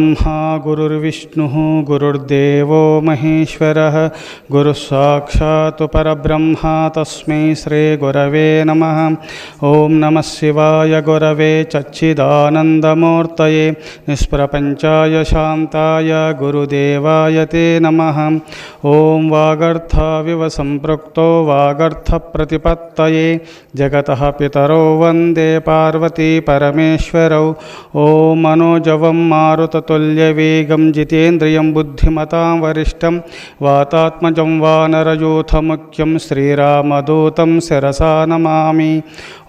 गुरुर्ब्रह्मा गुरुर्विष्णुः गुरुर्देवो महेश्वरः। गुरुः तस्मै श्रीगुरवे नमः। ॐ नमः शिवाय गुरवे चच्चिदानन्दमूर्तये। निष्प्रपञ्चाय शान्ताय गुरुदेवाय ते नम। नमः ॐ वागर्थाविव सम्पृक्तो वागर्थप्रतिपत्तये। जगतः पितरो वंदे पार्वती परमेश्वरौ। ॐ मनोजवं मारुततुल्यवेगं जितेन्द्रियं बुद्धिमतां वरिष्ठं वातात्मजं वानरयूथमुख्यं श्रीरामदूतं शिरसा नमामि।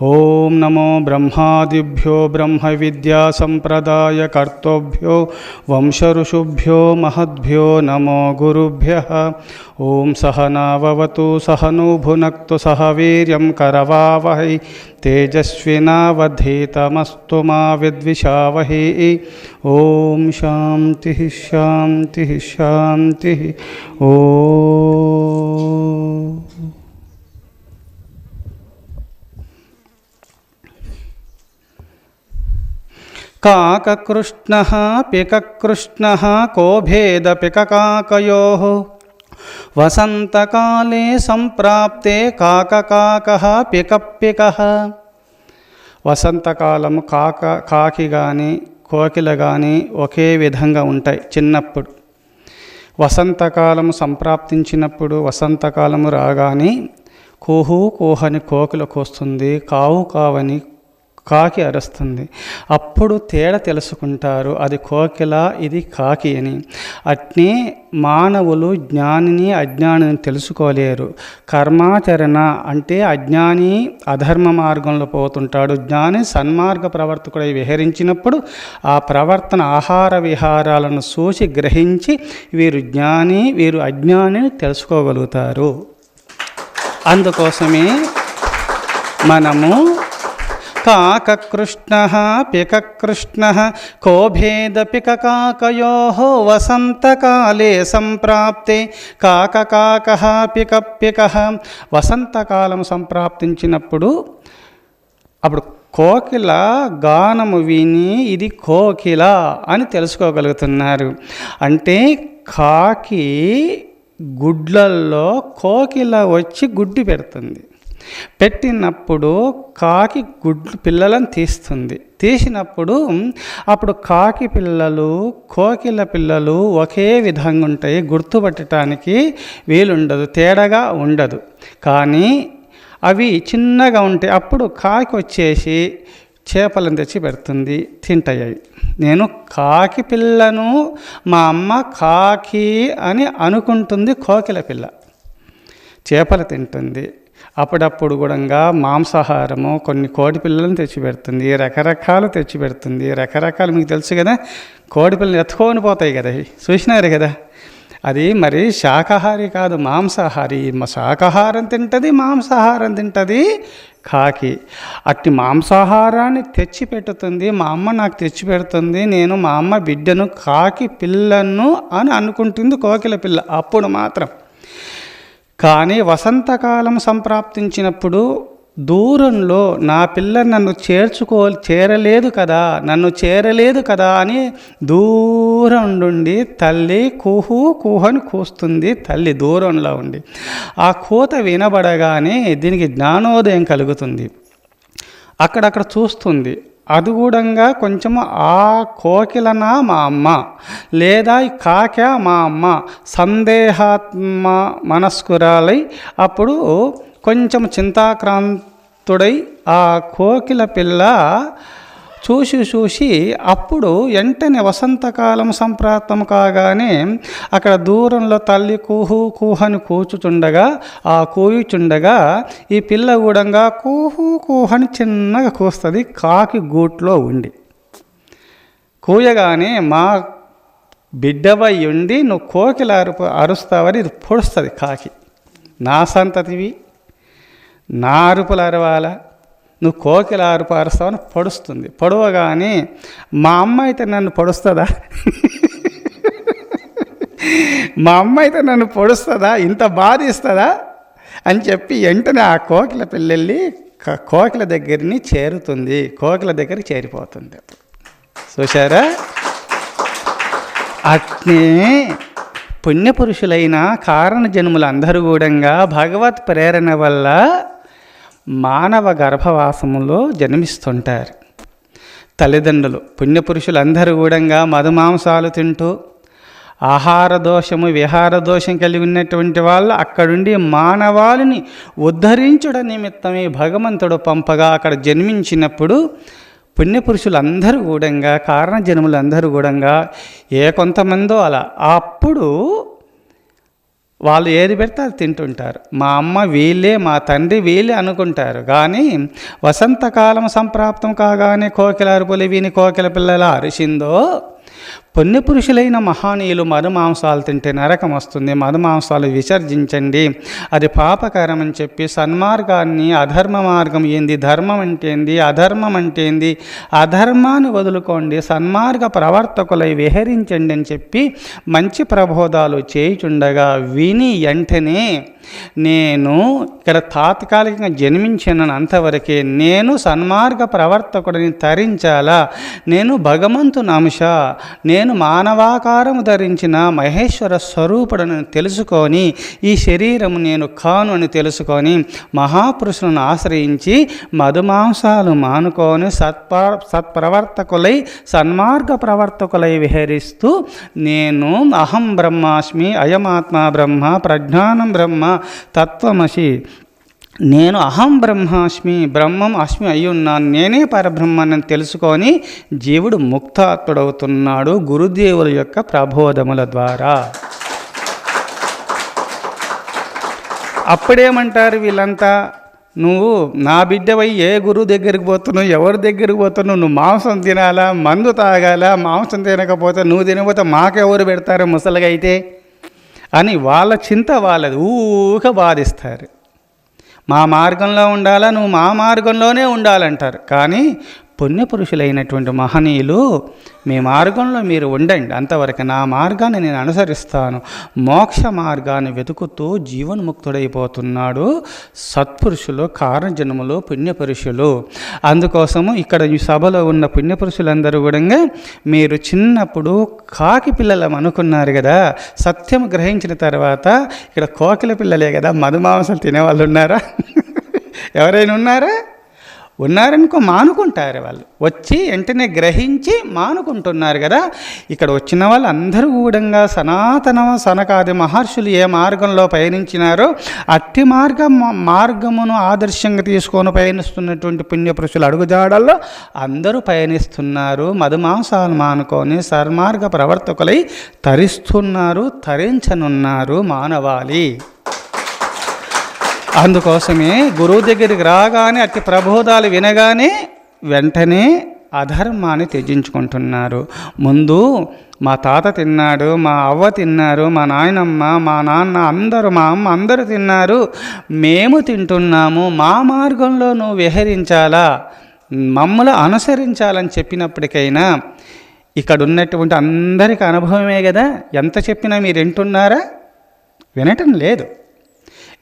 ॐ नमो ब्रह्मादिभ्यो ब्रह्मविद्यासम्प्रदायकर्तृभ्यो वंशऋषुभ्यो महद्भ्यो नमो गुरुभ्यः। ॐ सहनाववतु सहनो भुनक्तु सह वीर्यं करवावहै। तेजस्विनावधीतमस्तु मा विद्विषावहै। ॐ शान्तिः शान्तिः शान्तिः ॐ काककृष्णः पिककृष्णः को भेदपिककाकयोः वसन्तकाले सम्प्राप्ते काककाकः पिकप्पिकः వసంతకాలము కాక కాకి కానీ కోకిల కానీ ఒకే విధంగా ఉంటాయి చిన్నప్పుడు. వసంతకాలము సంప్రాప్తించినప్పుడు వసంతకాలము రాగానే కూహు కూహని కోకిల కోస్తుంది కావు కావని కాకి అరుస్తుంది. అప్పుడు తేడా తెలుసుకుంటారు అది కోకిల ఇది కాకి అని. అట్నే మానవులు జ్ఞానిని అజ్ఞానిని తెలుసుకోలేరు. కర్మాచరణ అంటే అజ్ఞాని అధర్మ మార్గంలో పోతుంటాడు. జ్ఞాని సన్మార్గ ప్రవర్తకుడై విహరించినప్పుడు ఆ ప్రవర్తన ఆహార విహారాలను చూసి గ్రహించి వీరు జ్ఞాని వీరు అజ్ఞానిని తెలుసుకోగలుగుతారు. అందుకోసమే మనము కాకకృష్ణ పికకృష్ణ కో భేదపికకాకయో వసంతకాలే సంప్రాప్తే కాకకాక పికపిక వసంతకాలం సంప్రాప్తించినప్పుడు అప్పుడు కోకిల గానము విని ఇది కోకిల అని తెలుసుకోగలుగుతున్నారు. అంటే కాకి గుడ్లల్లో కోకిల వచ్చి గుడ్డి పెడుతుంది. పెట్టినప్పుడు కాకి గుడ్లు పిల్లలను తీస్తుంది. తీసినప్పుడు అప్పుడు కాకి పిల్లలు కోకిల పిల్లలు ఒకే విధంగా ఉంటాయి. గుర్తుపట్టడానికి వీలుండదు తేడాగా ఉండదు. కానీ అవి చిన్నగా ఉంటాయి అప్పుడు కాకి వచ్చేసి చేపలను తెచ్చి పెడుతుంది తింటాయి. అవి నేను కాకి పిల్లను మా అమ్మ కాకి అని అనుకుంటుంది కోకిల పిల్ల. చేపలు తింటుంది. అప్పుడప్పుడు కూడా మాంసాహారము కొన్ని కోడి పిల్లలను తెచ్చిపెడుతుంది రకరకాలు తెచ్చిపెడుతుంది. రకరకాలు మీకు తెలుసు కదా కోడి పిల్లలు ఎత్తుకొని పోతాయి కదా చూసినారు కదా? అది మరి శాకాహారి కాదు మాంసాహారి. శాకాహారం తింటుంది మాంసాహారం తింటుంది కాకి. అట్టి మాంసాహారాన్ని తెచ్చిపెట్టుతుంది మా అమ్మ నాకు తెచ్చి పెడుతుంది నేను మా అమ్మ బిడ్డను కాకి పిల్లను అని అనుకుంటుంది కోకిల పిల్ల. అప్పుడు మాత్రం కానీ వసంతకాలం సంప్రాప్తించినప్పుడు దూరంలో నా పిల్ల నన్ను చేర్చుకో చేరలేదు కదా నన్ను చేరలేదు కదా అని దూరం నుండి తల్లి కుహు కుహని కూస్తుంది తల్లి దూరంలో ఉండి. ఆ కూత వినబడగానే దీనికి జ్ఞానోదయం కలుగుతుంది. అక్కడక్కడ చూస్తుంది. అది కూడా కొంచెం ఆ కోకిలనా మా అమ్మ లేదా కాక మా అమ్మ సందేహాత్మ మనస్కురాలై అప్పుడు కొంచెం చింతాక్రాంతుడై ఆ కోకిల పిల్ల చూసి చూసి అప్పుడు వెంటనే వసంతకాలం సంప్రాప్తం కాగానే అక్కడ దూరంలో తల్లి కూహు కూహని కూచుచుండగా ఆ కూయుచుండగా ఈ పిల్ల కూడా కూహు కూహని చిన్నగా కూస్తుంది కాకి గూట్లో ఉండి. కూయగానే మా బిడ్డవై ఉండి నువ్వు కోకిల అరుపు అరుస్తావని ఇది పొడుస్తుంది కాకి. నా సంతతివి నా అరుపులు అరవాలా? నువ్వు కోకిల అరుపు పడుస్తుంది. పొడుస్తుంది పొడవగానే మా అమ్మ అయితే నన్ను పొడుస్తుందా? మా అమ్మ అయితే నన్ను పొడుస్తుందా? ఇంత బాధిస్తుందా? అని చెప్పి వెంటనే ఆ కోకిల పిల్లల్ని కోకిల దగ్గరని చేరుతుంది. కోకిల దగ్గర చేరిపోతుంది. చూశారా? అట్నే పుణ్యపురుషులైన కారణ జన్ములందరూ కూడా భగవత్ ప్రేరణ వల్ల మానవ గర్భవాసములో జన్మిస్తుంటారు. తల్లిదండ్రులు పుణ్యపురుషులందరూ కూడా మధుమాంసాలు తింటూ ఆహార దోషము విహార దోషం కలిగి ఉన్నటువంటి వాళ్ళు అక్కడుండి మానవాళిని ఉద్ధరించుట నిమిత్తమే భగవంతుడు పంపగా అక్కడ జన్మించినప్పుడు పుణ్యపురుషులందరూ కూడా కారణ జన్ములందరూ కూడా ఏ కొంతమందో అలా అప్పుడు వాళ్ళు ఏది పెడితే అది తింటుంటారు. మా అమ్మ వీళ్ళే మా తండ్రి వీళ్ళే అనుకుంటారు. కానీ వసంతకాలం సంప్రాప్తం కాగానే కోకిల అరుపులు విని కోకిల పిల్లల అరిసిందో పుణ్యపురుషులైన మహానీయులు మధుమాంసాలు తింటే నరకం వస్తుంది. మధుమాంసాలు విసర్జించండి. అది పాపకరం అని చెప్పి సన్మార్గాన్ని అధర్మ మార్గం ఏంది? ధర్మం అంటే ఏంది? అధర్మం అంటే ఏంది? అధర్మాన్ని వదులుకోండి. సన్మార్గ ప్రవర్తకులై విహరించండి అని చెప్పి మంచి ప్రబోధాలు చేయుచుండగా విని వెంటనే నేను ఇక్కడ తాత్కాలికంగా జన్మించాను అంతవరకే నేను సన్మార్గ ప్రవర్తకుడిని తరించాలా? నేను భగవంతుని అంశ. నేను నేను మానవాకారము ధరించిన మహేశ్వర స్వరూపుడని తెలుసుకొని ఈ శరీరము నేను కాను అని తెలుసుకొని మహాపురుషులను ఆశ్రయించి మధుమాంసాలు మానుకొని సత్ప సత్ప్రవర్తకులై సన్మార్గ ప్రవర్తకులై విహరిస్తూ నేను అహం బ్రహ్మాస్మి అయమాత్మ బ్రహ్మ ప్రజ్ఞానం బ్రహ్మ తత్వమసి నేను అహం బ్రహ్మాస్మి బ్రహ్మం అస్మి అయి ఉన్నాను నేనే పరబ్రహ్మాన్ని తెలుసుకొని జీవుడు ముక్తాత్ముడవుతున్నాడు గురుదేవుల యొక్క ప్రబోధముల ద్వారా. అప్పుడేమంటారు వీళ్ళంతా? నువ్వు నా బిడ్డవై ఏ గురువు దగ్గరికి పోతున్నావు? ఎవరి దగ్గరికి పోతున్నావు? నువ్వు మాంసం తినాలా? మందు తాగాల? మాంసం తినకపోతే నువ్వు తినకపోతే మాకెవరు పెడతారు ముసలిగా అయితే అని వాళ్ళ చింత వాళ్ళది ఊహ బాధిస్తారు. మా మార్గంలో ఉండాలా? నువ్వు మా మార్గంలోనే ఉండాలంటారు. కానీ పుణ్యపురుషులైనటువంటి మహనీయులు మీ మార్గంలో మీరు ఉండండి. అంతవరకు నా మార్గాన్ని నేను అనుసరిస్తాను. మోక్ష మార్గాన్ని వెతుకుతూ జీవన్ముక్తుడైపోతున్నాడు. సత్పురుషులు కారణజన్ములు పుణ్యపురుషులు. అందుకోసము ఇక్కడ ఈ సభలో ఉన్న పుణ్యపురుషులందరూ కూడా మీరు చిన్నప్పుడు కాకి పిల్లలం అనుకున్నారు కదా. సత్యం గ్రహించిన తర్వాత ఇక్కడ కోకిల పిల్లలే కదా. మధుమాంసం తినేవాళ్ళు ఉన్నారా ఎవరైనా ఉన్నారా? ఉన్నారనుకో మానుకుంటారు వాళ్ళు. వచ్చి వెంటనే గ్రహించి మానుకుంటున్నారు కదా. ఇక్కడ వచ్చిన వాళ్ళు అందరూ కూడా సనాతన సనకాది మహర్షులు ఏ మార్గంలో పయనించినారో అట్టి మార్గం మార్గమును ఆదర్శంగా తీసుకొని పయనిస్తున్నటువంటి పుణ్యపురుషులు అడుగుజాడల్లో అందరూ పయనిస్తున్నారు. మధుమాంసాలు మానుకొని సన్మార్గ ప్రవర్తకులై తరిస్తున్నారు తరించనున్నారు మానవాళి. అందుకోసమే గురువు దగ్గరికి రాగానే అట్టి ప్రబోధాలు వినగానే వెంటనే అధర్మాన్ని త్యజించుకుంటున్నారు. ముందు మా తాత తిన్నాడు మా అవ్వ తిన్నారు మా నాయనమ్మ మా నాన్న అందరూ మా అమ్మ అందరూ తిన్నారు. మేము తింటున్నాము మా మార్గంలో నువ్వు విహరించాలా? మమ్మల్ని అనుసరించాలని చెప్పినప్పటికైనా ఇక్కడ ఉన్నటువంటి అందరికీ అనుభవమే కదా? ఎంత చెప్పినా మీరు వింటున్నారా? వినటం లేదు.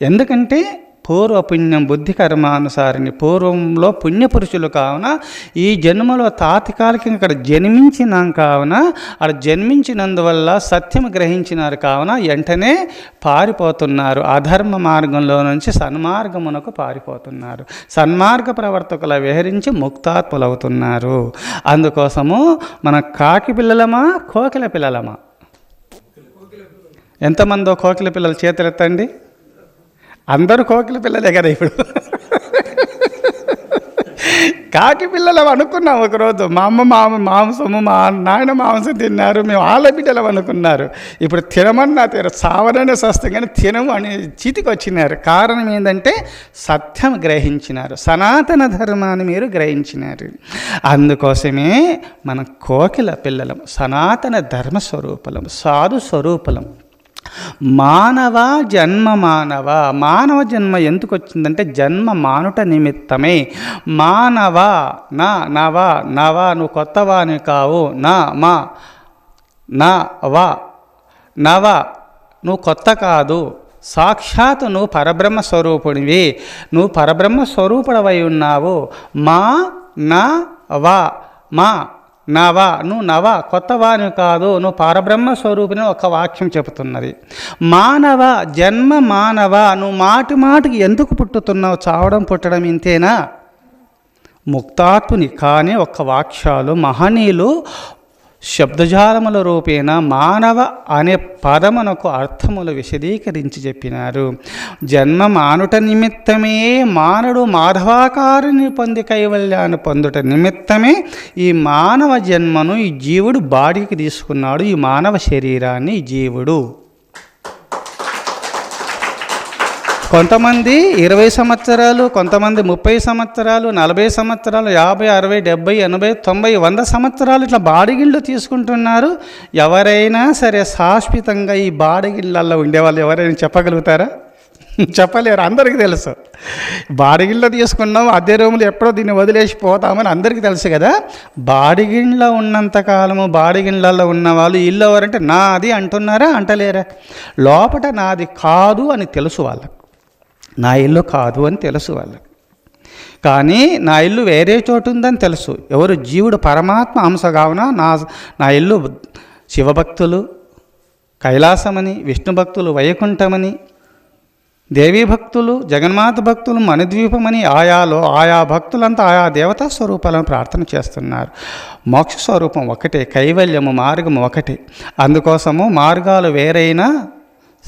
ఎందుకంటే పూర్వపుణ్యం బుద్ధి కర్మానుసారిని పూర్వంలో పుణ్యపురుషులు కావున ఈ జన్మలో తాత్కాలికంగా ఇక్కడ జన్మించినాం కావున అక్కడ జన్మించినందువల్ల సత్యం గ్రహించినారు కావున వెంటనే పారిపోతున్నారు. అధర్మ మార్గంలో నుంచి సన్మార్గమునకు పారిపోతున్నారు. సన్మార్గ ప్రవర్తకుల విహరించి ముక్తాత్ములవుతున్నారు. అందుకోసము మన కాకి పిల్లలమా కోకిల పిల్లలమా? ఎంతమందో కోకిల పిల్లలు చేతులెత్తండి. అందరూ కోకిల పిల్లలే కదా ఇప్పుడు. కాకి పిల్లలు అనుకున్నాం ఒకరోజు. మా అమ్మ మామ మాంసము మా నాయన మాంసం తిన్నారు మేము వాళ్ళ బిడ్డలు అనుకున్నారు. ఇప్పుడు తినమన్నా తీరు సావరనే సస్తం కానీ తినము అని చితికి వచ్చినారు కారణం ఏంటంటే సత్యం గ్రహించినారు. సనాతన ధర్మాన్ని మీరు గ్రహించినారు. అందుకోసమే మన కోకిల పిల్లలం సనాతన ధర్మ స్వరూపలం సాధు స్వరూపలం మానవ జన్మ మానవ. మానవ జన్మ ఎందుకు వచ్చిందంటే జన్మ మానుట నిమిత్తమే. మానవ నా నవ నవ నువ్వు కొత్తవాని కావు. నా మా నా వ నవ నువ్వు కొత్త కాదు. సాక్షాత్ నువ్వు పరబ్రహ్మ స్వరూపుడివి. నువ్వు పరబ్రహ్మ స్వరూపుడవై ఉన్నావు. మా నా వా మా నవ నువ్వు నవ నువ్వు కాదు నువ్వు పరబ్రహ్మ స్వరూపిని ఒక వాక్యం చెబుతున్నది. మానవ జన్మ మానవ నువ్వు మాటి మాటికి ఎందుకు పుట్టుతున్నావు? చావడం పుట్టడం ఇంతేనా? ముక్తాత్ముని కానీ ఒక్క వాక్యాలు మహనీయులు శబ్దజాలముల రూపేణ మానవ అనే పదమునకు అర్థములు విశదీకరించి చెప్పినారు. జన్మ మానుట నిమిత్తమే మానవుడు మాధవాకారుని పొంది కైవల్యాన్ని పొందుట నిమిత్తమే ఈ మానవ జన్మను ఈ జీవుడు బాడీకి తీసుకున్నాడు. ఈ మానవ శరీరాన్ని జీవుడు కొంతమంది ఇరవై సంవత్సరాలు కొంతమంది ముప్పై సంవత్సరాలు నలభై సంవత్సరాలు యాభై అరవై డెబ్బై ఎనభై తొంభై వంద సంవత్సరాలు ఇట్లా బాడిగిళ్ళు తీసుకుంటున్నారు. ఎవరైనా సరే శాశ్వతంగా ఈ బాడిగిళ్ళల్లో ఉండేవాళ్ళు ఎవరైనా చెప్పగలుగుతారా? చెప్పలేరు అందరికీ తెలుసు. బాడిగిళ్ళ తీసుకున్నాం అద్దె రూములు ఎప్పుడో దీన్ని వదిలేసి పోతామని అందరికీ తెలుసు కదా. బాడిగిళ్ళ ఉన్నంత కాలము బాడిగిళ్ళల్లో ఉన్న వాళ్ళు ఇల్లు ఎవరంటే నాది అంటున్నారా? అంటలేరా? లోపట నాది కాదు అని తెలుసు వాళ్ళకు. నా ఇల్లు కాదు అని తెలుసు వాళ్ళకి. కానీ నా ఇల్లు వేరే చోటు ఉందని తెలుసు. ఎవరు జీవుడు పరమాత్మ అంశ కావున నా నా ఇల్లు శివభక్తులు కైలాసమని విష్ణు భక్తులు వైకుంఠమని దేవీ భక్తులు జగన్మాత భక్తులు మణిద్వీపమని ఆయాలో ఆయా భక్తులంతా ఆయా దేవతా స్వరూపాలను ప్రార్థన చేస్తున్నారు. మోక్ష స్వరూపం ఒకటే కైవల్యము మార్గము ఒకటే. అందుకోసము మార్గాలు వేరైనా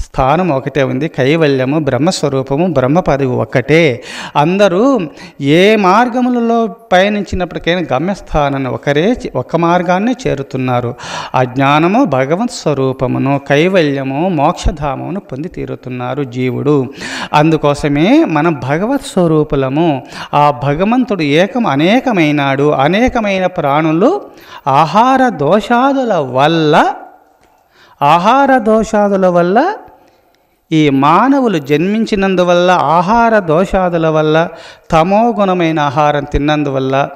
స్థానం ఒకటే ఉంది. కైవల్యము బ్రహ్మస్వరూపము బ్రహ్మపదవి ఒక్కటే. అందరూ ఏ మార్గములలో పయనించినప్పటికైనా గమ్యస్థానాన్ని ఒకరే ఒక మార్గాన్ని చేరుతున్నారు. అజ్ఞానము భగవత్ స్వరూపమును కైవల్యము మోక్షధామమును పొంది తీరుతున్నారు జీవుడు. అందుకోసమే మనం భగవత్ స్వరూపులము ఆ భగవంతుడు ఏకం అనేకమైనాడు. అనేకమైన ప్రాణులు ఆహార దోషాదుల వల్ల ఆహార దోషాదుల వల్ల ఈ మానవులు జన్మించినందువల్ల ఆహార దోషాదుల వల్ల తమోగుణమైన ఆహారం తిన్నందువల్ల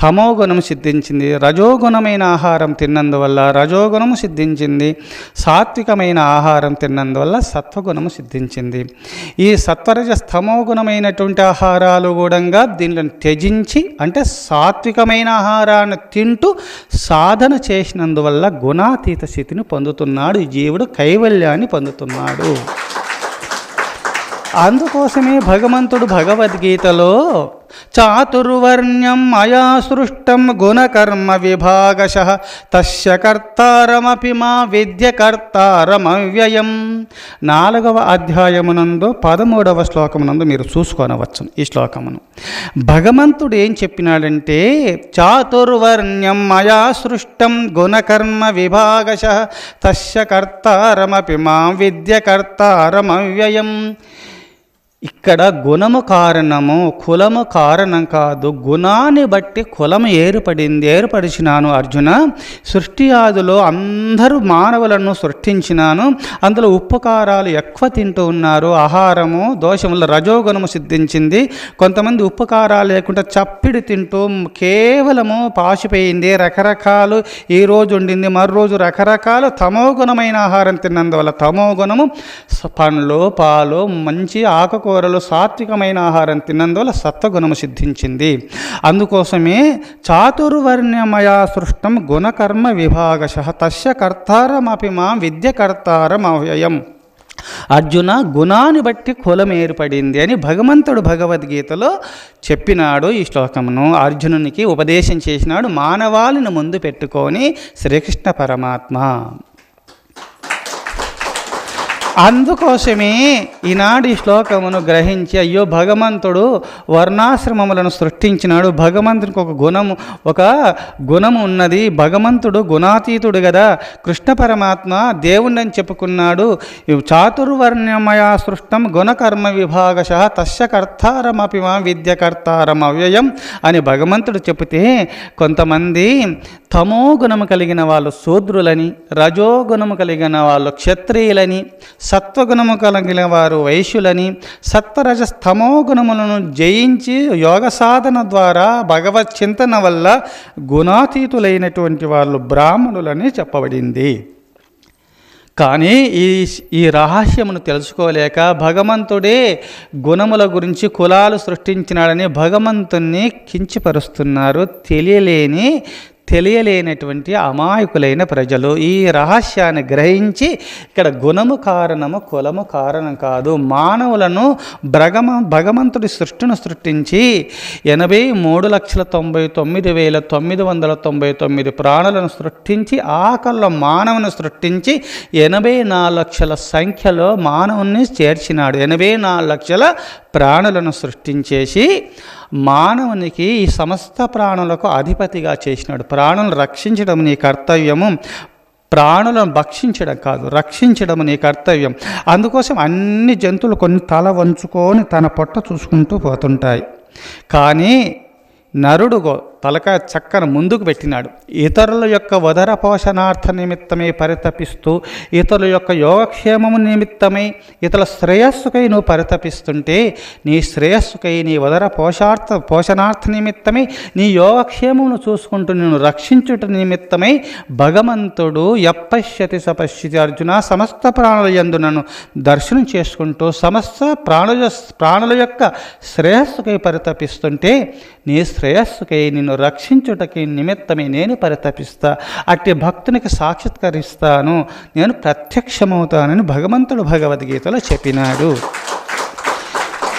తమోగుణం సిద్ధించింది. రజోగుణమైన ఆహారం తిన్నందువల్ల రజోగుణము సిద్ధించింది. సాత్వికమైన ఆహారం తిన్నందువల్ల సత్వగుణము సిద్ధించింది. ఈ సత్వరజ స్తమోగుణమైనటువంటి ఆహారాలు కూడా దీనిని త్యజించి అంటే సాత్వికమైన ఆహారాన్ని తింటూ సాధన చేసినందువల్ల గుణాతీత స్థితిని పొందుతున్నాడు. ఈ జీవుడు కైవల్యాన్ని పొందుతున్నాడు. అందుకోసమే భగవంతుడు భగవద్గీతలో చాతుర్వర్ణ్యం మయా సృష్టం గుణకర్మ విభాగశ. తస్య కర్తారమపి మా విద్య కర్తారమవ్యయం. నాలుగవ అధ్యాయమునందు పదమూడవ శ్లోకమునందు మీరు చూసుకొనవచ్చు ఈ శ్లోకమును. భగవంతుడు ఏం చెప్పినాడంటే చాతుర్వర్ణ్యం మయా సృష్టం గుణకర్మ విభాగశ. తస్య కర్తారమపి మా విద్య కర్తారమవ్యయం. ఇక్కడ గుణము కారణము కులము కారణం కాదు. గుణాన్ని బట్టి కులము ఏర్పడింది ఏర్పరిచినాను అర్జున. సృష్టి ఆదిలో అందరూ మానవులను సృష్టించినాను. అందులో ఉపకారాలు ఎక్కువ తింటూ ఉన్నారు. ఆహారము దోషముల రజోగుణము సిద్ధించింది. కొంతమంది ఉపకారాలు లేకుండా చప్పిడి తింటూ కేవలము పాసిపోయింది. రకరకాలు ఈ రోజు ఉండింది మరో రోజు రకరకాల తమోగుణమైన ఆహారం తిన్నందువల్ల తమోగుణము పండ్లు పాలు మంచి ఆకుకూరలు సాత్వికమైన ఆహారం తిన్నందువల్ల సత్వగుణము సిద్ధించింది. అందుకోసమే చాతుర్వర్ణ్యమయా సృష్టం గుణకర్మ విభాగశ తస్య కర్తారమపి మా విద్యకర్తారం అవ్యయం అర్జున గుణాన్ని బట్టి కులం ఏర్పడింది అని భగవంతుడు భగవద్గీతలో చెప్పినాడు ఈ శ్లోకమును. అర్జునునికి ఉపదేశం చేసినాడు మానవాళిని ముందు పెట్టుకొని శ్రీకృష్ణ పరమాత్మ. అందుకోసమే ఈనాడు ఈ శ్లోకమును గ్రహించి అయ్యో భగవంతుడు వర్ణాశ్రమములను సృష్టించినాడు. భగవంతునికి ఒక గుణము ఒక గుణము ఉన్నది. భగవంతుడు గుణాతీతుడు కదా కృష్ణ పరమాత్మ దేవుణ్ణి అని చెప్పుకున్నాడు చాతుర్వర్ణమయ సృష్టం గుణకర్మ విభాగశ తస్య కర్తారమపి మా విద్య కర్తారం అవ్యయం అని భగవంతుడు చెబితే కొంతమంది తమోగుణము కలిగిన వాళ్ళు శూద్రులని రజోగుణము కలిగిన వాళ్ళు క్షత్రియులని సత్వగుణము కలిగిన వారు వైశ్యులని సత్వరజ స్తమో గుణములను జయించి యోగ సాధన ద్వారా భగవత్ చింతన వల్ల గుణాతీతులైనటువంటి వాళ్ళు బ్రాహ్మణులని చెప్పబడింది. కానీ ఈ ఈ రహస్యమును తెలుసుకోలేక భగవంతుడే గుణముల గురించి కులాలు సృష్టించినాడని భగవంతుణ్ణి కించిపరుస్తున్నారు. తెలియలేని తెలియలేనటువంటి అమాయకులైన ప్రజలు ఈ రహస్యాన్ని గ్రహించి ఇక్కడ గుణము కారణము కులము కారణం కాదు. మానవులను భ్రగమ భగవంతుడి సృష్టిని సృష్టించి ఎనభై మూడు లక్షల తొంభై తొమ్మిది వేల తొమ్మిది వందల తొంభై తొమ్మిది ప్రాణులను సృష్టించి ఆకల్లో మానవుని సృష్టించి ఎనభై నాలుగు లక్షల సంఖ్యలో మానవుని చేర్చినాడు. ఎనభై నాలుగు లక్షల ప్రాణులను సృష్టించేసి మానవునికి ఈ సమస్త ప్రాణులకు అధిపతిగా చేసినాడు. ప్రాణులను రక్షించడం నీ కర్తవ్యము. ప్రాణులను భక్షించడం కాదు రక్షించడం నీ కర్తవ్యం. అందుకోసం అన్ని జంతువులు కొన్ని తల వంచుకొని తన పొట్ట చూసుకుంటూ పోతుంటాయి. కానీ నరుడు తలక చక్కను చక్కన ముందుకు పెట్టినాడు. ఇతరుల యొక్క వదర పోషణార్థ నిమిత్తమే పరితపిస్తూ ఇతరుల యొక్క యోగక్షేమము నిమిత్తమై ఇతరుల శ్రేయస్సుకై నువ్వు పరితపిస్తుంటే నీ శ్రేయస్సుకై నీ వదర పోషార్థ పోషణార్థ నిమిత్తమై నీ యోగక్షేమమును చూసుకుంటూ నేను రక్షించుట నిమిత్తమై భగవంతుడు ఎప్పశ్యతి సపశ్యతి అర్జున సమస్త ప్రాణుల యందు నన్ను దర్శనం చేసుకుంటూ సమస్త ప్రాణుల ప్రాణుల యొక్క శ్రేయస్సుకై పరితపిస్తుంటే నీ శ్రేయస్సుకై నిన్ను రక్షించుటకి నిమిత్తమే నేను పరితపిస్తా. అట్టి భక్తునికి సాక్షాత్కరిస్తాను. నేను ప్రత్యక్షమవుతానని భగవంతుడు భగవద్గీతలో చెప్పినాడు.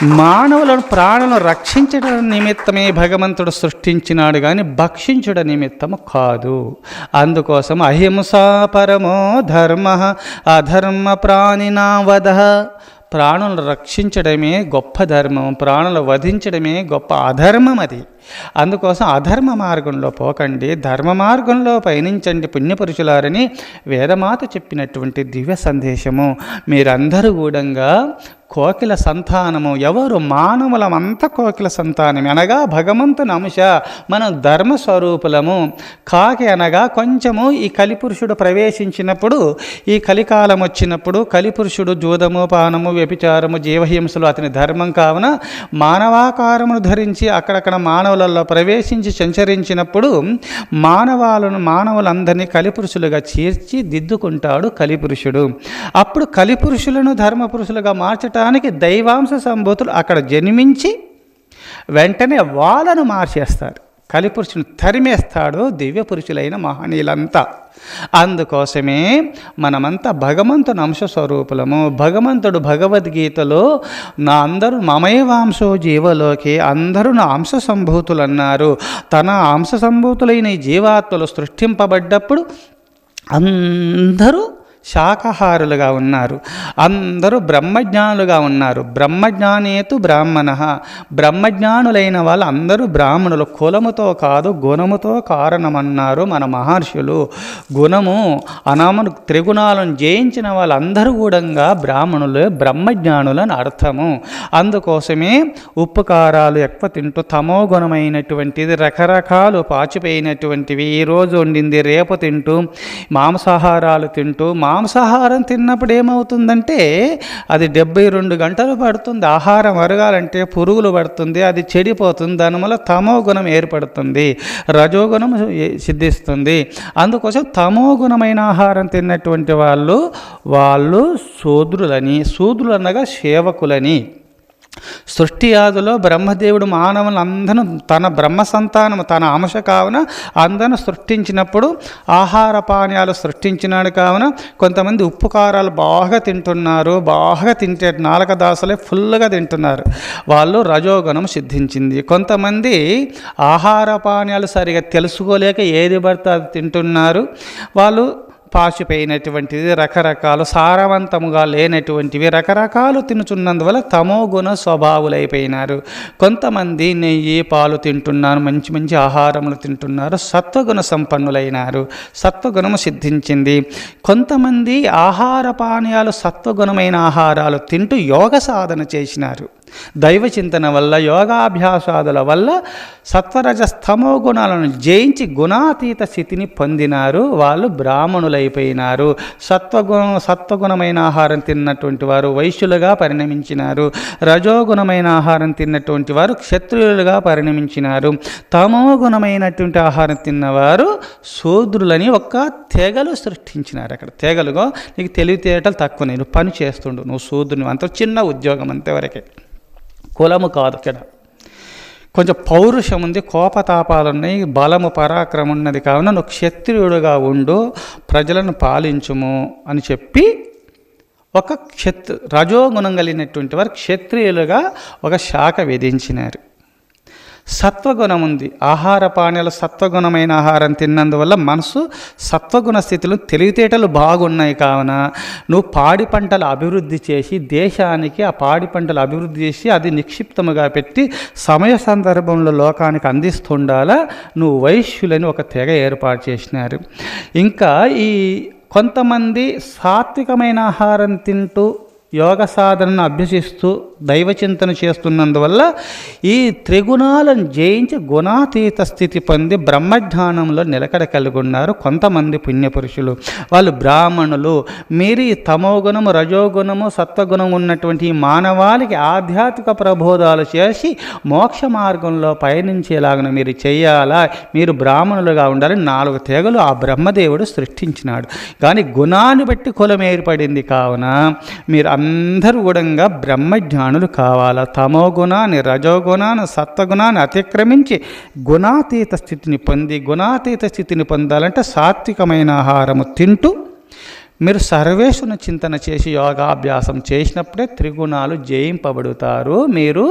మానవులను ప్రాణులను రక్షించడం నిమిత్తమే భగవంతుడు సృష్టించినాడు కానీ భక్షించుట నిమిత్తము కాదు. అందుకోసం అహింసా పరమో ధర్మ అధర్మ ప్రాణినా వధ ప్రాణులను రక్షించడమే గొప్ప ధర్మం ప్రాణులు వధించడమే గొప్ప అధర్మం అది. అందుకోసం అధర్మ మార్గంలో పోకండి ధర్మ మార్గంలో పయనించండి పుణ్యపురుషులారని వేదమాత చెప్పినటువంటి దివ్య సందేశము. మీరందరూ కూడంగా కోకిల సంతానము ఎవరు మానవులమంతా కోకిల సంతానం అనగా భగవంతుని అంశ మనం ధర్మస్వరూపులము. కాకి అనగా కొంచెము ఈ కలిపురుషుడు ప్రవేశించినప్పుడు ఈ కలికాలం వచ్చినప్పుడు కలిపురుషుడు జూదము పానము వ్యభిచారము జీవహింసలు అతని ధర్మం కావున మానవాకారమును ధరించి అక్కడక్కడ మానవులలో ప్రవేశించి సంచరించినప్పుడు మానవాలను మానవులందరినీ కలిపురుషులుగా చేర్చి దిద్దుకుంటాడు కలిపురుషుడు. అప్పుడు కలిపురుషులను ధర్మపురుషులుగా మార్చటానికి దైవాంశ సంభూతులు అక్కడ జన్మించి వెంటనే వాళ్ళను మార్చేస్తారు. కలిపురుషుని తరిమేస్తాడు దివ్య పురుషులైన మహనీయులంతా. అందుకోసమే మనమంతా భగవంతుని అంశ స్వరూపులము భగవంతుడు భగవద్గీతలో నా అందరూ మమయవాంశో జీవలోకి అందరూ నా అంశ సంభూతులు అన్నారు తన అంశ సంభూతులైన జీవాత్మలు సృష్టింపబడ్డప్పుడు అందరూ శాకాహారులుగా ఉన్నారు. అందరూ బ్రహ్మజ్ఞానులుగా ఉన్నారు. బ్రహ్మజ్ఞానేతు బ్రాహ్మణ. బ్రహ్మజ్ఞానులైన వాళ్ళు అందరూ బ్రాహ్మణులు. కులముతో కాదు గుణముతో కారణమన్నారు మన మహర్షులు. గుణము అనామను త్రిగుణాలను జయించిన వాళ్ళందరూ కూడా బ్రాహ్మణులు బ్రహ్మజ్ఞానులని అర్థము. అందుకోసమే ఉప్పు కారాలు ఎక్కువ తింటూ తమో గుణమైనటువంటిది రకరకాలు పాచిపోయినటువంటివి ఈరోజు వండింది. రేపు తింటూ మాంసాహారాలు తింటూ మాంసాహారం తిన్నప్పుడు ఏమవుతుందంటే అది డెబ్బై రెండు గంటలు పడుతుంది ఆహారం అరగాలంటే పురుగులు పడుతుంది అది చెడిపోతుంది దానివల్ల తమో గుణం ఏర్పడుతుంది రజోగుణం సిద్ధిస్తుంది. అందుకోసం తమో గుణమైన ఆహారం తిన్నటువంటి వాళ్ళు వాళ్ళు శూద్రులని శూద్రులు అనగా సేవకులని. సృష్టి ఆదిలో బ్రహ్మదేవుడు మానవులను అందరూ తన బ్రహ్మ సంతానము తన అంశ కావున అందరూ సృష్టించినప్పుడు ఆహార పానీయాలు సృష్టించినాడు కావున కొంతమంది ఉప్పు కారాలు బాగా తింటున్నారు బాగా తింటే నాలుక దాసలే ఫుల్గా తింటున్నారు. వాళ్ళు రజోగుణం సిద్ధించింది. కొంతమంది ఆహార పానీయాలు సరిగా తెలుసుకోలేక ఏది పడితే అది తింటున్నారు. వాళ్ళు పాచిపోయినటువంటిది రకరకాలు సారవంతముగా లేనటువంటివి రకరకాలు తినుచున్నందువల్ల తమో గుణ స్వభావులైపోయినారు. కొంతమంది నెయ్యి పాలు తింటున్నారు మంచి మంచి ఆహారములు తింటున్నారు సత్వగుణ సంపన్నులైనారు సత్వగుణము సిద్ధించింది. కొంతమంది ఆహార పానీయాలు సత్వగుణమైన ఆహారాలు తింటూ యోగ సాధన చేసినారు. దైవ చింతన వల్ల యోగాభ్యాసాదుల వల్ల సత్వరజ స్తమో గుణాలను జయించి గుణాతీత స్థితిని పొందినారు. వాళ్ళు బ్రాహ్మణులైపోయినారు. సత్వగుణ సత్వగుణమైన ఆహారం తిన్నటువంటి వారు వైశ్యులుగా పరిణమించినారు. రజోగుణమైన ఆహారం తిన్నటువంటి వారు క్షత్రియులుగా పరిణమించినారు. తమో గుణమైనటువంటి ఆహారం తిన్నవారు శూద్రులని ఒక్క తెగలు సృష్టించినారు అక్కడ. తెగలుగా నీకు తెలివితేటలు తక్కువ. నేను పని చేస్తుండు. నువ్వు శూద్రుని అంత చిన్న ఉద్యోగం అంతేవరకే. కులము కాదు ఇక్కడ. కొంచెం పౌరుషం ఉంది కోపతాపాలు ఉన్నాయి బలము పరాక్రమం ఉన్నది కావున నువ్వు క్షత్రియుడుగా ఉండు ప్రజలను పాలించుము అని చెప్పి ఒక క్షత్ రజోగుణం కలిగినటువంటి వారు క్షత్రియులుగా ఒక శాఖ విధించినారు. సత్వగుణం ఉంది. ఆహార పానీయాలు సత్వగుణమైన ఆహారం తిన్నందువల్ల మనసు సత్వగుణ స్థితిలో తెలివితేటలు బాగున్నాయి కావున నువ్వు పాడి పంటలు అభివృద్ధి చేసి దేశానికి ఆ పాడి పంటలు అభివృద్ధి చేసి అది నిక్షిప్తముగా పెట్టి సమయ సందర్భంలో లోకానికి అందిస్తుండాలా నువ్వు వైశ్యులని ఒక తెగ ఏర్పాటు చేసినారు. ఇంకా ఈ కొంతమంది సాత్వికమైన ఆహారం తింటూ యోగ సాధనను అభ్యసిస్తూ దైవచింతన చేస్తున్నందువల్ల ఈ త్రిగుణాలను జయించి గుణాతీత స్థితి పొంది బ్రహ్మజ్ఞానంలో నిలకడ కలిగి ఉన్నారు కొంతమంది పుణ్యపురుషులు వాళ్ళు బ్రాహ్మణులు. మీరు ఈ తమోగుణము రజోగుణము సత్వగుణం ఉన్నటువంటి ఈ మానవాళికి ఆధ్యాత్మిక ప్రబోధాలు చేసి మోక్ష మార్గంలో పయనించేలాగా మీరు చేయాలా? మీరు బ్రాహ్మణులుగా ఉండాలని నాలుగు తెగలు ఆ బ్రహ్మదేవుడు సృష్టించినాడు. కానీ గుణాన్ని బట్టి కులం ఏర్పడింది కావున మీరు అందరూ కూడా బ్రహ్మజ్ఞానులు కావాలా? తమో గుణాన్ని రజోగుణాన్ని సత్వగుణాన్ని అతిక్రమించి గుణాతీత స్థితిని పొంది గుణాతీత స్థితిని పొందాలంటే సాత్వికమైన ఆహారము తింటూ మీరు సర్వేశ్వరుని చింతన చేసి యోగాభ్యాసం చేసినప్పుడే త్రిగుణాలు జయింపబడుతారు. మీరు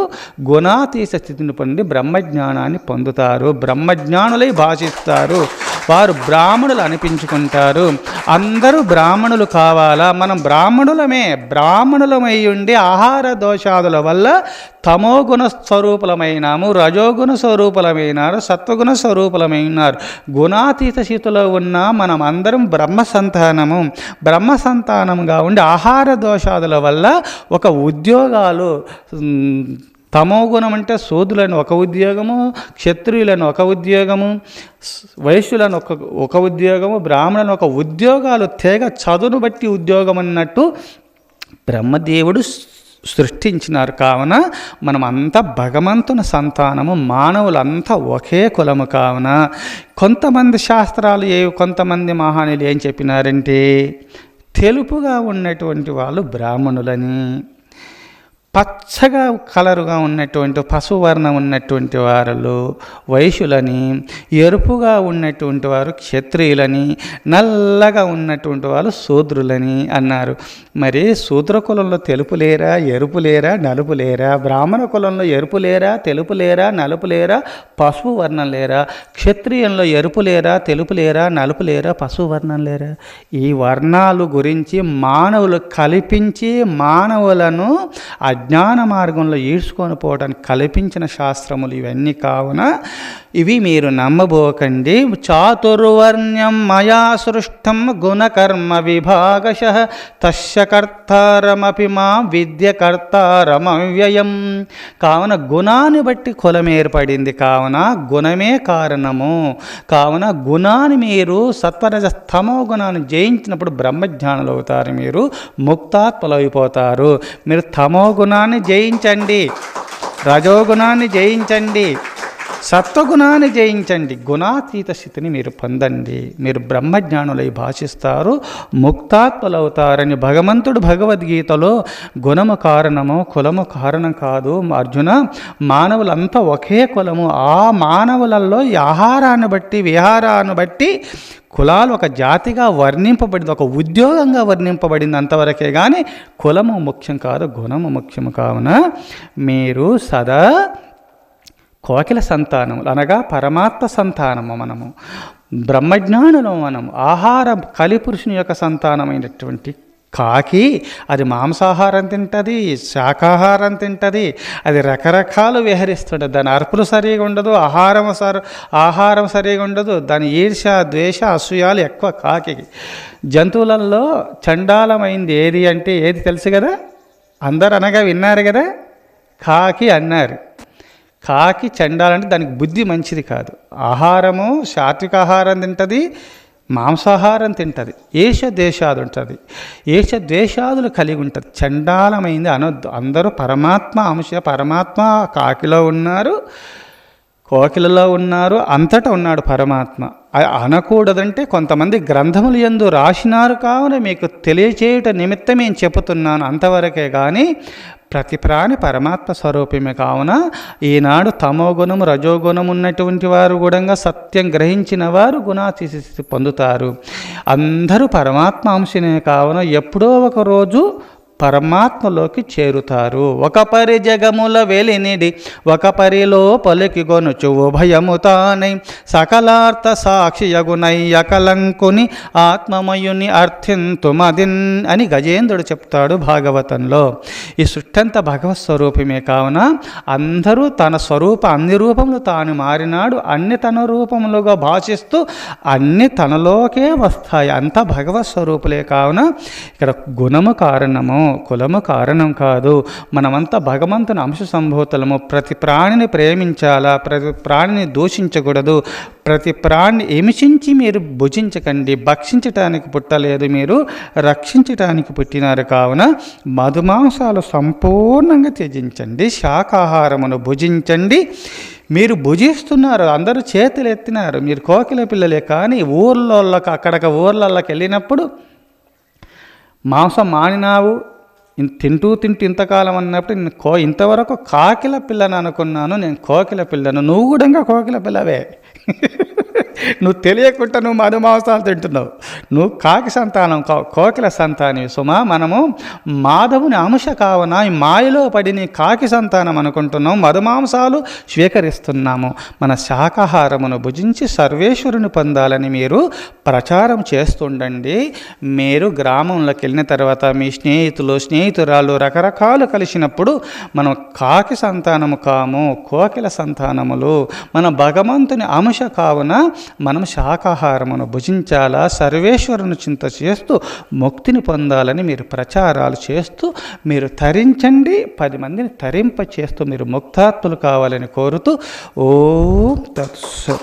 గుణాతీత స్థితిని పొంది బ్రహ్మజ్ఞానాన్ని పొందుతారు. బ్రహ్మజ్ఞానులై భాషిస్తారు. వారు బ్రాహ్మణులు అనిపించుకుంటారు. అందరూ బ్రాహ్మణులు కావాలా? మనం బ్రాహ్మణులమే. బ్రాహ్మణులమై ఉండి ఆహార దోషాదుల వల్ల తమోగుణ స్వరూపులమైనాము రజోగుణ స్వరూపులమైనారు సత్వగుణ స్వరూపులమైనారు. గుణాతీత స్థితిలో ఉన్న మనం అందరం బ్రహ్మ సంతానము బ్రహ్మ సంతానంగా ఉండి ఆహార దోషాదుల వల్ల ఒక ఉద్యోగాలు తమోగుణం అంటే శూద్రులను ఒక ఉద్యోగము క్షత్రియులను ఒక ఉద్యోగము వైశ్యులను ఒక ఒక ఉద్యోగము బ్రాహ్మణులను ఒక ఉద్యోగాలు తెగ చదువును బట్టి ఉద్యోగం అన్నట్టు బ్రహ్మదేవుడు సృష్టించినారు. కావున మనమంతా భగవంతుని సంతానము మానవులంతా ఒకే కులము కావున. కొంతమంది శాస్త్రాలు ఏ కొంతమంది మహానులు ఏం చెప్పినారంటే తెలుపుగా ఉన్నటువంటి వాళ్ళు బ్రాహ్మణులని. పచ్చగా కలరుగా ఉన్నటువంటి పశువర్ణం ఉన్నటువంటి వారు వైశ్యులని ఎరుపుగా ఉన్నటువంటి వారు క్షత్రియులని నల్లగా ఉన్నటువంటి వాళ్ళు శూద్రులని అన్నారు. మరి శూద్ర కులంలో తెలుపు లేరా ఎరుపు లేరా నలుపు లేరా? బ్రాహ్మణ కులంలో ఎరుపు లేరా తెలుపు లేరా నలుపు లేరా పశువు వర్ణం లేరా? క్షత్రియంలో ఎరుపు లేరా తెలుపు లేరా నలుపు లేరా పశువు వర్ణం లేరా? ఈ వర్ణాలు గురించి మానవులు కల్పించి మానవులను అజ్ఞాన మార్గంలో ఈడ్చుకొని పోవడానికి కల్పించిన శాస్త్రములు ఇవన్నీ కావున ఇవి మీరు నమ్మబోకండి. చాతుర్వర్ణ్యం మయా సృష్టం గుణకర్మ విభాగశ. తస్య కర్తారమపి మా విద్య కర్తారమవ్యయం. కావున గుణాన్ని బట్టి కులం ఏర్పడింది. కావున గుణమే కారణము. కావున గుణాన్ని మీరు సత్వరజ స్తమో గుణాన్ని జయించినప్పుడు బ్రహ్మజ్ఞానులు అవుతారు. మీరు ముక్తాత్మలు అయిపోతారు. మీరు తమో గుణాన్ని జయించండి. రజోగుణాన్ని జయించండి. సత్వగుణాన్ని జయించండి. గుణాతీత స్థితిని మీరు పొందండి. మీరు బ్రహ్మజ్ఞానులై భాషిస్తారు. ముక్తాత్మలవుతారని భగవంతుడు భగవద్గీతలో గుణము కారణము కులము కారణం కాదు. అర్జున మానవులంతా ఒకే కులము. ఆ మానవులలో ఆహారాన్ని బట్టి విహారాన్ని బట్టి కులాలు ఒక జాతిగా వర్ణింపబడింది ఒక ఉద్యోగంగా వర్ణింపబడింది అంతవరకే కానీ కులము ముఖ్యం కాదు గుణము ముఖ్యము కావున మీరు సదా కోకిల సంతానములు అనగా పరమాత్మ సంతానము మనము. బ్రహ్మజ్ఞానులు మనము. ఆహారం కలిపురుషుని యొక్క సంతానమైనటువంటి కాకి అది మాంసాహారం తింటుంది శాకాహారం తింటుంది అది రకరకాలు విహరిస్తుంటుంది. దాని అర్పులు సరిగా ఉండదు ఆహారం సరి ఆహారం సరిగా ఉండదు. దాని ఈర్ష ద్వేష అసూయాలు ఎక్కువ కాకి జంతువులలో చండాలమైంది ఏది అంటే ఏది తెలుసు కదా? అందరు అనగా విన్నారు కదా? కాకి అన్నారు. కాకి చండాలంటే దానికి బుద్ధి మంచిది కాదు. ఆహారము సాత్విక ఆహారం తింటుంది మాంసాహారం తింటుంది ఏష దేశాదు ఉంటుంది. ఏష ద్వేషాదులు కలిగి ఉంటుంది. చండాలమైంది అనొద్దు. అందరూ పరమాత్మ అంశ పరమాత్మ కాకిలో ఉన్నారు. కోకిలలో ఉన్నారు అంతటా ఉన్నాడు పరమాత్మ. అనకూడదంటే కొంతమంది గ్రంథములు ఎందు రాసినారు కావున మీకు తెలియచేయుట నిమిత్తం నేను చెబుతున్నాను అంతవరకే కానీ ప్రతి ప్రాణి పరమాత్మ స్వరూపమే కావున ఈనాడు తమోగుణము రజోగుణం ఉన్నటువంటి వారు కూడా సత్యం గ్రహించిన వారు గుణాతిశిస్థితి పొందుతారు. అందరూ పరమాత్మ అంశనే కావున ఎప్పుడో ఒక రోజు పరమాత్మలోకి చేరుతారు. ఒక పరి జగముల వెలినిడి ఒక పరిలో పలికి గొనుచు ఉభయము తానై సకలార్థ సాక్షియగునై అకలంకుని ఆత్మమయుని అర్థింతుమదిన్ అని గజేంద్రుడు చెప్తాడు భాగవతంలో. ఈ సృష్టంత భగవత్ స్వరూపమే కావున అందరూ తన స్వరూప అన్ని రూపములు తాను మారినాడు అన్ని తన రూపములుగా భాషిస్తూ అన్ని తనలోకే వస్తాయి. అంతా భగవత్ స్వరూపులే కావున ఇక్కడ గుణము కారణము. కులము కారణం కాదు. మనమంతా భగవంతుని అంశ సంభూతలము ప్రతి ప్రాణిని ప్రేమించాలా? ప్రతి ప్రాణిని దూషించకూడదు. ప్రతి ప్రాణిని హింసించి మీరు భుజించకండి. భక్షించటానికి పుట్టలేదు మీరు. రక్షించటానికి పుట్టినారు కావున మధుమాంసాలు సంపూర్ణంగా త్యజించండి. శాకాహారమును భుజించండి. మీరు భుజిస్తున్నారు. అందరూ చేతులు ఎత్తినారు. మీరు కోకిల పిల్లలే కానీ ఊర్లోళ్ళకి అక్కడికి ఊర్లలోకి వెళ్ళినప్పుడు మాంసం మానినావు. తింటూ తింటూ ఇంతకాలం అన్నప్పుడు నేను కో ఇంతవరకు కాకిల పిల్లని అనుకున్నాను. నేను కోకిల పిల్లను. నువ్వు కూడా ఇంకా కోకిల పిల్లవే. నువ్వు తెలియకుండా నువ్వు మధుమాంసాలు తింటున్నావు. నువ్వు కాకి సంతానం కావు కోకిల సంతానం. సుమా మనము మాధవుని అంశ కావున ఈ మాయలో పడి నీ కాకి సంతానం అనుకుంటున్నాం. మధుమాంసాలు స్వీకరిస్తున్నాము. మన శాకాహారమును భుజించి సర్వేశ్వరుని పొందాలని మీరు ప్రచారం చేస్తుండండి. మీరు గ్రామంలోకి వెళ్ళిన తర్వాత మీ స్నేహితులు స్నేహితురాలు రకరకాలు కలిసినప్పుడు మనం కాకి సంతానము కాము కోకిల సంతానములు మన భగవంతుని అంశ కావున మనం శాకాహారమును భుజించాలా? సర్వేశ్వరుని చింత చేస్తూ ముక్తిని పొందాలని మీరు ప్రచారాలు చేస్తూ మీరు తరించండి. పది మందిని తరింప చేస్తూ మీరు ముక్తాత్తులు కావాలని కోరుతూ ఓం తత్స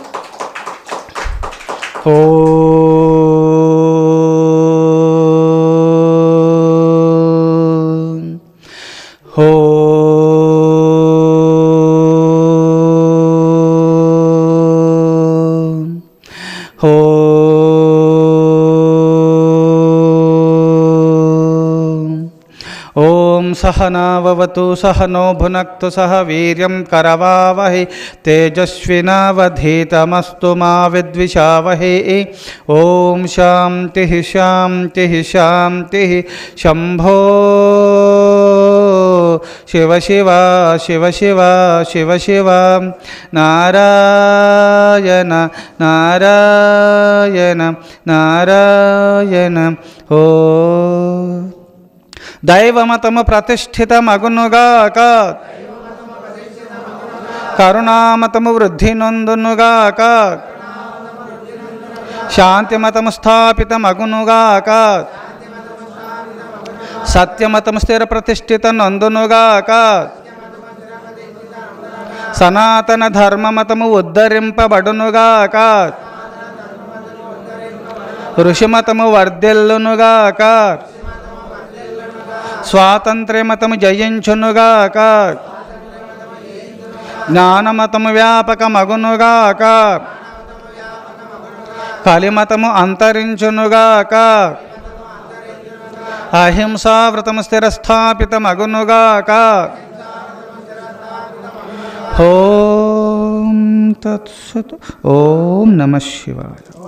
ఓ ॐ सहनाववतु सहनो भुनक्तु सह वीर करवावहे, तेजस्वीनावधीतमस्तु मा ओ ॐ शाति शाति शंभो शिव शिवा शिव शिवा शिव शिवा। नारायण नारायण नारायण। ओ దైవమతము ప్రతిష్ఠితమగునుగాక. కరుణామతము వృద్ధి నొందునుగాక శాంతిమతము స్థాపితమగునుగాక. సత్యమతము స్థిర ప్రతిష్ఠిత నందునుగాక. సనాతన ధర్మమతము ఉద్ధరింపబడునుగాక. ఋషిమతము వర్ధిల్లునుగాక. స్వాతంత్ర్యమతము జయించునుగాక. జ్ఞానమతము వ్యాపకమగునుగాక. కలిమతము అంతరించునుగాక. అహింసావ్రతము స్థిరస్థాపితమగునుగాక. ఓం తత్సత్ ఓం నమ శివాయ.